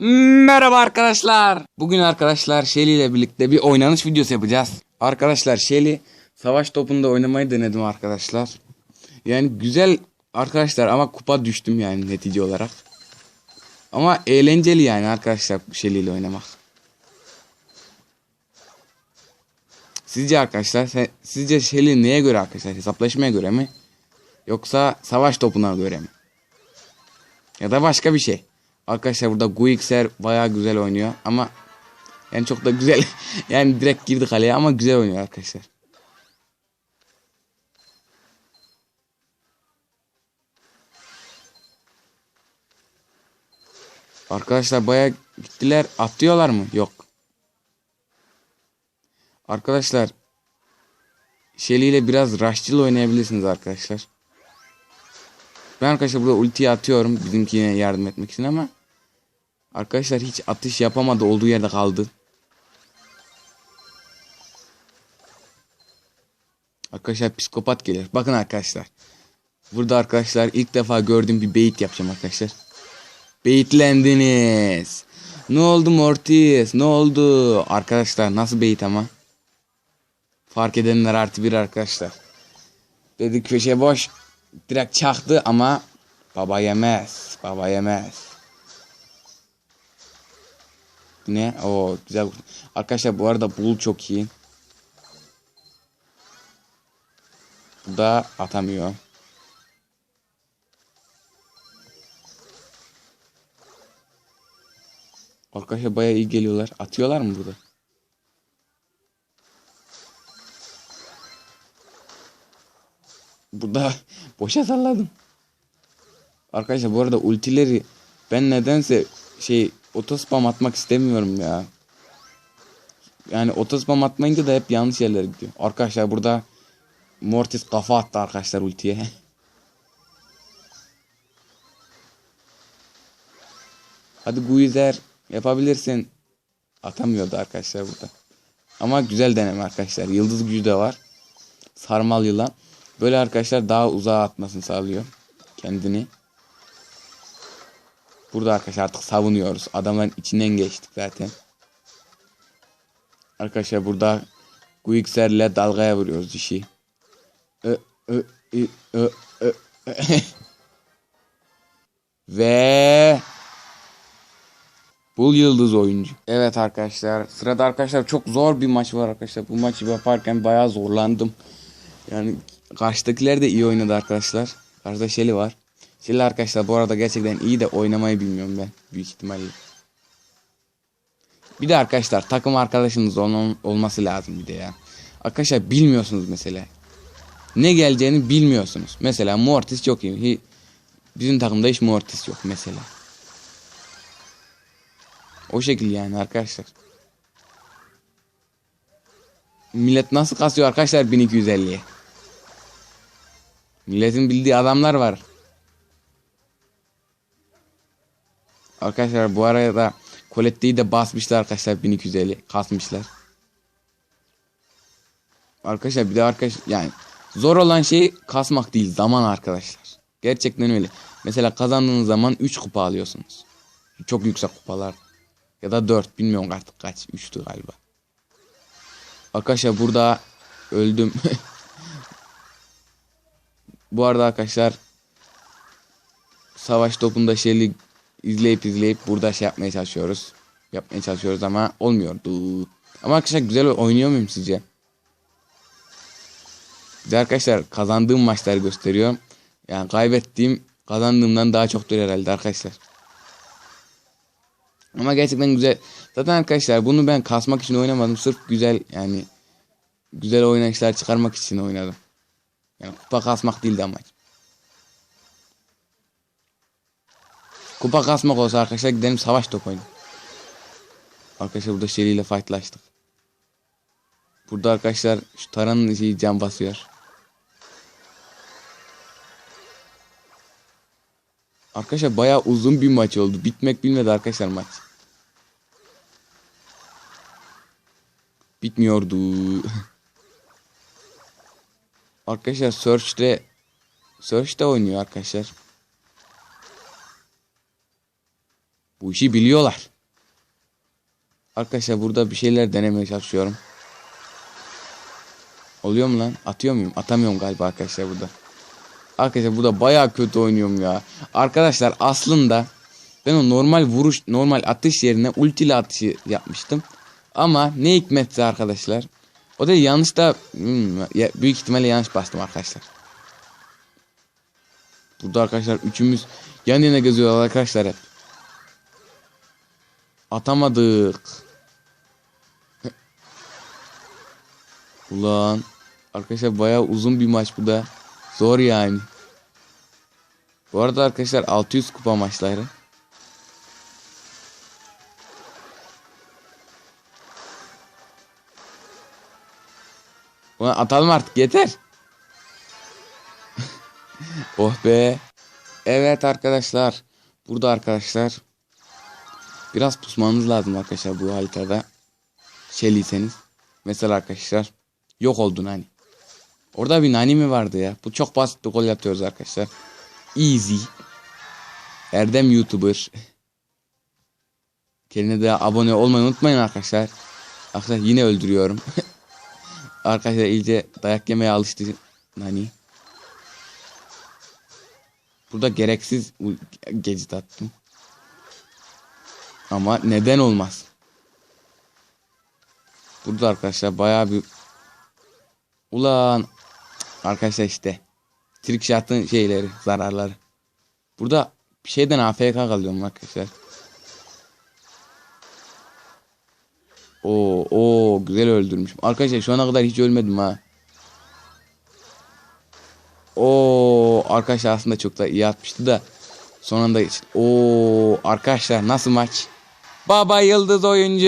Merhaba arkadaşlar. Bugün arkadaşlar Shelly ile birlikte bir oynanış videosu yapacağız. Arkadaşlar Shelly savaş topunda oynamayı denedim arkadaşlar. Yani güzel arkadaşlar ama kupa düştüm yani netice olarak. Ama eğlenceli yani arkadaşlar Shelly ile oynamak. Sizce arkadaşlar sizce Shelly neye göre arkadaşlar? Hesaplaşmaya göre mi? Yoksa savaş topuna göre mi? Ya da başka bir şey. Arkadaşlar burada Guixer bayağı güzel oynuyor ama yani çok da güzel yani direkt girdi kaleye ama güzel oynuyor arkadaşlar. Arkadaşlar bayağı gittiler. Atlıyorlar mı? Yok. Arkadaşlar Shelly ile biraz rushçıl oynayabilirsiniz arkadaşlar. Ben arkadaşlar burada ultiyi atıyorum bizimkine yardım etmek için ama arkadaşlar hiç atış yapamadı olduğu yerde kaldı. Arkadaşlar psikopat gelir. Bakın arkadaşlar. Burada arkadaşlar ilk defa gördüğüm bir bait yapacağım arkadaşlar. Baitlendiniz. Ne oldu Mortis? Ne oldu? Arkadaşlar nasıl bait ama? Fark edenler artı bir arkadaşlar. Dedi köşe boş. Direkt çaktı ama baba yemez. Baba yemez. Ne? O güzel. Arkadaşlar bu arada bul çok iyi. Bu da atamıyor. Arkadaşlar bayağı iyi geliyorlar. Atıyorlar mı burada? Burada boşa salladım. Arkadaşlar bu arada ultileri ben nedense şey otospam atmak istemiyorum ya. Yani otospam atmayınca da hep yanlış yerlere gidiyor. Arkadaşlar burada Mortis kafa attı arkadaşlar ultiye. Hadi Guizer yapabilirsin. Atamıyordu arkadaşlar burada. Ama güzel deneme arkadaşlar. Yıldız gücü de var. Sarmal yılan. Böyle arkadaşlar daha uzağa atmasını sağlıyor. Kendini. Burada arkadaşlar artık savunuyoruz. Adamların içinden geçtik zaten. Arkadaşlar burada Guixer'le dalgaya vuruyoruz dişi. Ö, ö, ö, ö, ö. Ve Bul yıldız oyuncu. Evet arkadaşlar. Sırada arkadaşlar çok zor bir maç var arkadaşlar. Bu maçı yaparken bayağı zorlandım. Yani karşıdakiler de iyi oynadı arkadaşlar. Karşıda Shelly var. Shelly arkadaşlar bu arada gerçekten iyi de oynamayı bilmiyorum ben. Büyük ihtimalle. Bir de arkadaşlar takım arkadaşınız ol- olması lazım bir de ya. Arkadaşlar bilmiyorsunuz mesela. Ne geleceğini bilmiyorsunuz. Mesela Mortis çok iyi. Bizim takımda hiç Mortis yok mesela. O şekil yani arkadaşlar. Millet nasıl kasıyor arkadaşlar 1250'ye? Milletin bildiği adamlar var. Arkadaşlar bu arada Colette'yi de basmışlar arkadaşlar 1250 kasmışlar. Arkadaşlar bir de arkadaş yani zor olan şey kasmak değil zaman arkadaşlar. Gerçekten öyle. Mesela kazandığınız zaman 3 kupa alıyorsunuz. Çok yüksek kupalar. Ya da 4 bilmiyorum artık kaç. 3'tü galiba. Arkadaşlar burada öldüm. Bu arada arkadaşlar savaş topunda şeyli izleyip izleyip burada şey yapmaya çalışıyoruz. Yapmaya çalışıyoruz ama olmuyordu. Ama arkadaşlar güzel oynuyor muyum sizce? Bize arkadaşlar kazandığım maçları gösteriyor. Yani kaybettiğim kazandığımdan daha çoktur herhalde arkadaşlar. Ama gerçekten güzel. Zaten arkadaşlar bunu ben kasmak için oynamadım. Sırf güzel yani güzel oynayışlar çıkarmak için oynadım. Yani kupa kasmak değildi amaç. Kupa kasmak olsa arkadaşlar gidelim savaş top oynayalım. Arkadaşlar burada Shelly ile fightlaştık. Burada arkadaşlar şu taranın şeyi can basıyor. Arkadaşlar bayağı uzun bir maç oldu. Bitmek bilmedi arkadaşlar maç. Bitmiyordu. arkadaşlar Search'te Search'te oynuyor arkadaşlar. Bu işi biliyorlar. Arkadaşlar burada bir şeyler denemeye çalışıyorum. Oluyor mu lan? Atıyor muyum? Atamıyorum galiba arkadaşlar burada. Arkadaşlar burada bayağı kötü oynuyorum ya. Arkadaşlar aslında ben o normal vuruş, normal atış yerine ultili atışı yapmıştım. Ama ne hikmetse arkadaşlar. O da yanlış da hmm, büyük ihtimalle yanlış bastım arkadaşlar. Burada arkadaşlar üçümüz yan yana geziyorlar arkadaşlar hep. Atamadık. Ulan. Arkadaşlar bayağı uzun bir maç bu da. Zor yani. Bu arada arkadaşlar 600 kupa maçları. Ulan atalım artık yeter. oh be. Evet arkadaşlar. Burada arkadaşlar. Biraz pusmanız lazım arkadaşlar bu haritada. Şeyliyseniz. Mesela arkadaşlar. Yok oldun hani. Orada bir nani mi vardı ya? Bu çok basit bir gol yapıyoruz arkadaşlar. Easy. Erdem YouTuber. Kendine de abone olmayı unutmayın arkadaşlar. Arkadaşlar yine öldürüyorum. arkadaşlar iyice dayak yemeye alıştı nani. Burada gereksiz gecit attım. Ama neden olmaz? Burada arkadaşlar bayağı bir Ulan arkadaşlar işte trick shot'ın şeyleri zararları. Burada bir şeyden AFK kalıyorum arkadaşlar. Oo o güzel öldürmüşüm. Arkadaşlar şu ana kadar hiç ölmedim ha. Oo arkadaşlar aslında çok da iyi atmıştı da son anda o arkadaşlar nasıl maç? Baba yıldız oyuncu.